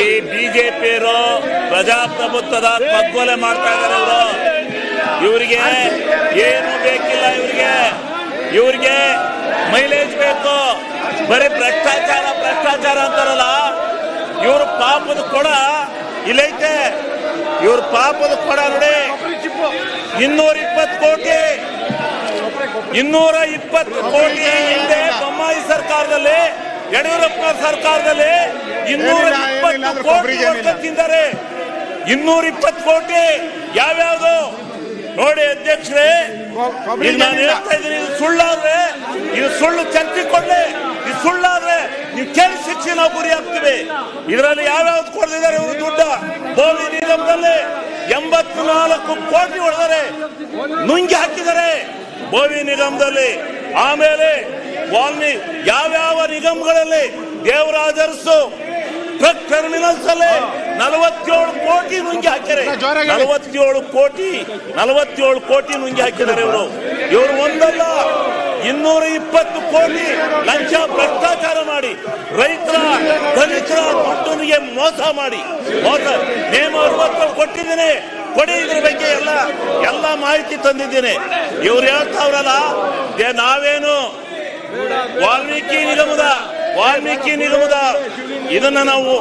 ಈ ಬಿಜೆಪಿಯರು ಪ್ರಜಾಪ್ರಭುತ್ವದ ಪಗ್ಗೊಲೆ ಮಾಡ್ತಾ ಇವರು. ಇವರಿಗೆ ಏನು ಬೇಕಿಲ್ಲ ಇವರಿಗೆ. ಇವರಿಗೆ ಮೈಲೇಜ್ ಬೇಕು. ಬರೀ ಭ್ರಷ್ಟಾಚಾರ ಭ್ರಷ್ಟಾಚಾರ ಅಂತಾರಲ್ಲ. ಇವ್ರ ಪಾಪದ ಕೊಡ ಇಲ್ಲೈತೆ. ಇವ್ರ ಪಾಪದ ಕೊಡ ನೋಡಿ. ಇನ್ನೂರ ಇಪ್ಪತ್ತು ಕೋಟಿ. ಇನ್ನೂರ ಇಪ್ಪತ್ತು ಕೋಟಿ ಹಿಂದೆ ಬೊಮ್ಮಾಯಿ ಸರ್ಕಾರದಲ್ಲಿ ಯಡಿಯೂರಪ್ಪ ಸರ್ಕಾರದಲ್ಲಿ ಇನ್ನೂರ ಇಪ್ಪತ್ತು ಕೋಟಿ ಕೊಡ್ತಿದ್ದಾರೆ ಇನ್ನೂರ ಇಪ್ಪತ್ತು ಕೋಟಿ ಯಾವ್ಯಾವ್ದು? ನೋಡಿ ಅಧ್ಯಕ್ಷರೇ ನಾನು ಹೇಳ್ತಾ ಇದ್ದೀನಿ ಇದು ಸುಳ್ಳಾದ್ರೆ ಇದು ಸುಳ್ಳು ಚರ್ಚಿಕೊಂಡ್ರೆ ಇದು ಸುಳ್ಳಾದ್ರೆ ನೀವು ಕೇಳಿ ಶಿಕ್ಷೆ ನಾವು ಗುರಿ ಹಾಕ್ತೀವಿ. ಇದರಲ್ಲಿ ಯಾವ್ಯಾವ್ದು ಕೊಡ್ತಿದ್ದಾರೆ ಇವರು ದುಡ್ಡ? ಬೋವಿ ನಿಗಮದಲ್ಲಿ ಎಂಬತ್ನಾಲ್ಕು ಕೋಟಿ ಹೊಡೆದರೆ ನುಂಗಿ ಹಾಕಿದ್ದಾರೆ. ಬೋವಿ ನಿಗಮದಲ್ಲಿ ಆಮೇಲೆ ವಾಲ್ಮಿ ಯಾವ್ಯಾವ ನಿಗಮಗಳಲ್ಲಿ ದೇವರಾಜರ್ಸು ಟ್ರಕ್ ಟರ್ಮಿನಲ್ಸ್ ಅಲ್ಲಿ ನಲವತ್ತೇಳು ಕೋಟಿ ನುಂಗಿ ಹಾಕ್ಯಾರೆ ನಲವತ್ತೇಳು ಕೋಟಿ ನಲವತ್ತೇಳು ಕೋಟಿ ನುಂಗಿ ಹಾಕಿದ್ದಾರೆ ಇವರು. ಇವರು ಒಂದಲ್ಲ ಇನ್ನೂರ ಇಪ್ಪತ್ತು ಕೋಟಿ ಲಂಚ ಭ್ರಷ್ಟಾಚಾರ ಮಾಡಿ ರೈತರ ದಲಿತರ ದುಡ್ಡನಿಗೆ ಮೋಸ ಮಾಡಿ ಮೋಸ. ನೇಮ ಅರವತ್ತು ಕೊಟ್ಟಿದ್ದೀನಿ ಕೊಡಿ ಇದ್ರ ಬಗ್ಗೆ ಎಲ್ಲ ಎಲ್ಲ ಮಾಹಿತಿ ತಂದಿದ್ದೀನಿ. ಇವ್ರು ಹೇಳ್ತಾವ್ರಲ್ಲ ನಾವೇನು ವಾಲ್ಮೀಕಿ ನಿಗಮದ ವಾಲ್ಮೀಕಿ ನಿಗಮದ ಇದನ್ನ ನಾವು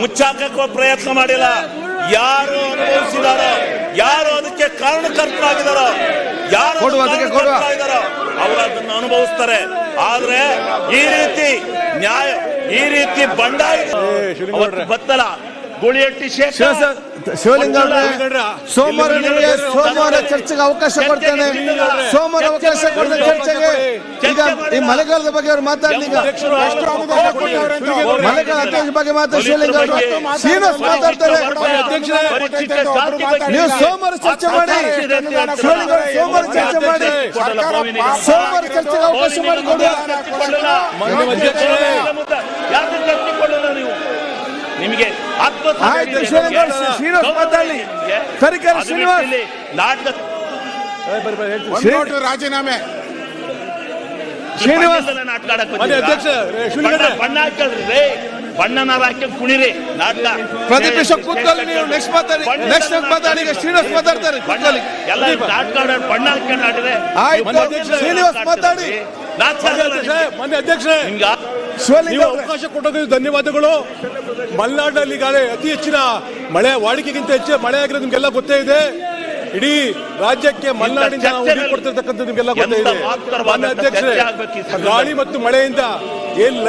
ಮುಚ್ಚಾಕಕ್ಕೆ ಪ್ರಯತ್ನ ಮಾಡಿಲ್ಲ. ಯಾರು ಅನುಭವಿಸಿದಾರ ಯಾರು ಅದಕ್ಕೆ ಕಾರಣಕರ್ತರಾಗಿದಾರ ಯಾರು ಕೊಡು, ಅದಕ್ಕೆ ಕೊಡು. ಕಾರಣಕರ್ತರಾಗಿದಾರೋ ಅವರು ಅದನ್ನ ಅನುಭವಿಸ್ತಾರೆ. ಆದ್ರೆ ಈ ರೀತಿ ನ್ಯಾಯ ಈ ರೀತಿ ಬಂಡಾಯ ಬತ್ತಲ. ಗುಳಿಯಟ್ಟಿ ಶೇಖರ್ ಶಿವಲಿಂಗ ಸೋಮವಾರ ನಿಮಗೆ ಸೋಮವಾರ ಚರ್ಚೆಗೆ ಅವಕಾಶ ಕೊಡ್ತೇನೆ. ಸೋಮವಾರ ಅವಕಾಶ ಕೊಡ್ತೇನೆ ಚರ್ಚೆಗೆ. ಈಗ ಈ ಮಳೆಗಾಲದ ಬಗ್ಗೆ ಅವ್ರು ಮಾತಾಡಲಿ ಮಳೆಗಾಲ ಅಧ್ಯಕ್ಷ ಬಗ್ಗೆ ಮಾತಾಡಿ ಶಿವಲಿಂಗ ಶ್ರೀನಿವಾಸ್ ಮಾತಾಡ್ತಾರೆ. ನೀವು ಸೋಮವಾರ ಚರ್ಚೆ ಮಾಡಿ. ಶಿವಲಿಂಗ ಸೋಮವಾರ ಚರ್ಚೆ ಮಾಡಿ. ಸೋಮವಾರ ಚರ್ಚೆಗೆ ಅವಕಾಶ ಮಾಡಿ ಕೊಡಿ ಯಾಕೆ ಕಟ್ಟಿಕೊಳ್ಳಲ್ಲ ನೀವು ನಿಮಗೆ ಆತ್ಮಸಾಕ್ಷಿ ಆಯ್ತು, ಶ್ರೀನಿವಾಸ್ ಶ್ರೀನಿವಾಸ್. ಮಾತಾಡ್ಲಿ. ತರೀಕೆರೆ ಶ್ರೀನಿವಾಸ್. ರಾಜೀನಾಮೆ. ಶ್ರೀನಿವಾಸ್? ಅಧ್ಯಕ್ಷ, ರೇ, ಶಿವಲಿಂಗರೇ. ಬಣ್ಣ- ಬಣ್ಣ ಹಾಕಲ್ರಿ ರೇ ಬಣ್ಣನ ಹಾಕಿ ಕುಣಿರಿ ನಾಟಕ. ಪ್ರದೀಪ್ ಬಿಷಪ್ ಕೂತ್ಕೊಳ್ಳಿ ನೀವು. ನೆಕ್ಸ್ಟ್ ಮಾತಾಡಿ. ನೆಕ್ಸ್ಟ್ ಮಾತಾಡಿ ಈಗ ಶ್ರೀನಿವಾಸ್ ಮಾತಾಡ್ತಾರೆ. ಬಣ್ಣ ಕೂತ್ಕೊಳ್ಳಿ. ಎಲ್ಲ ನಾಟಕ ಬಣ್ಣ ಹಾಕೊಂಡು ಆಡಿದ್ರೆ ಆಯ್ತು, ನೀವು ಶ್ರೀನಿವಾಸ್ ಮಾತಾಡಿ. ಅಧ್ಯಕ್ಷ ಅಧ್ಯಕ್ಷರೇ, ನೀವು. ಅವಕಾಶ ಕೊಟ್ಟೋದಕ್ಕೆ ಧನ್ಯವಾದಗಳು ಮಲೆನಾಡಿನಲ್ಲಿ ಈಗಾಗಲೇ ಅತಿ ಹೆಚ್ಚಿನ ಮಳೆ ವಾಡಿಕೆಗಿಂತ ಹೆಚ್ಚು ಮಳೆ ಆಗಿರೋದು ನಿಮ್ಗೆಲ್ಲ ಗೊತ್ತೇ ಇದೆ ಇಡೀ ರಾಜ್ಯಕ್ಕೆ ಮಲೆನಾಡಿಂದ ಕೊಡ್ತಿರ್ತಕ್ಕಂಥ ನಿಮ್ಗೆಲ್ಲ ಗೊತ್ತೇ ಇದೆ ಮಾನ್ಯ ಅಧ್ಯಕ್ಷರೇ. ಗಾಳಿ ಮತ್ತು ಮಳೆಯಿಂದ ಏನ್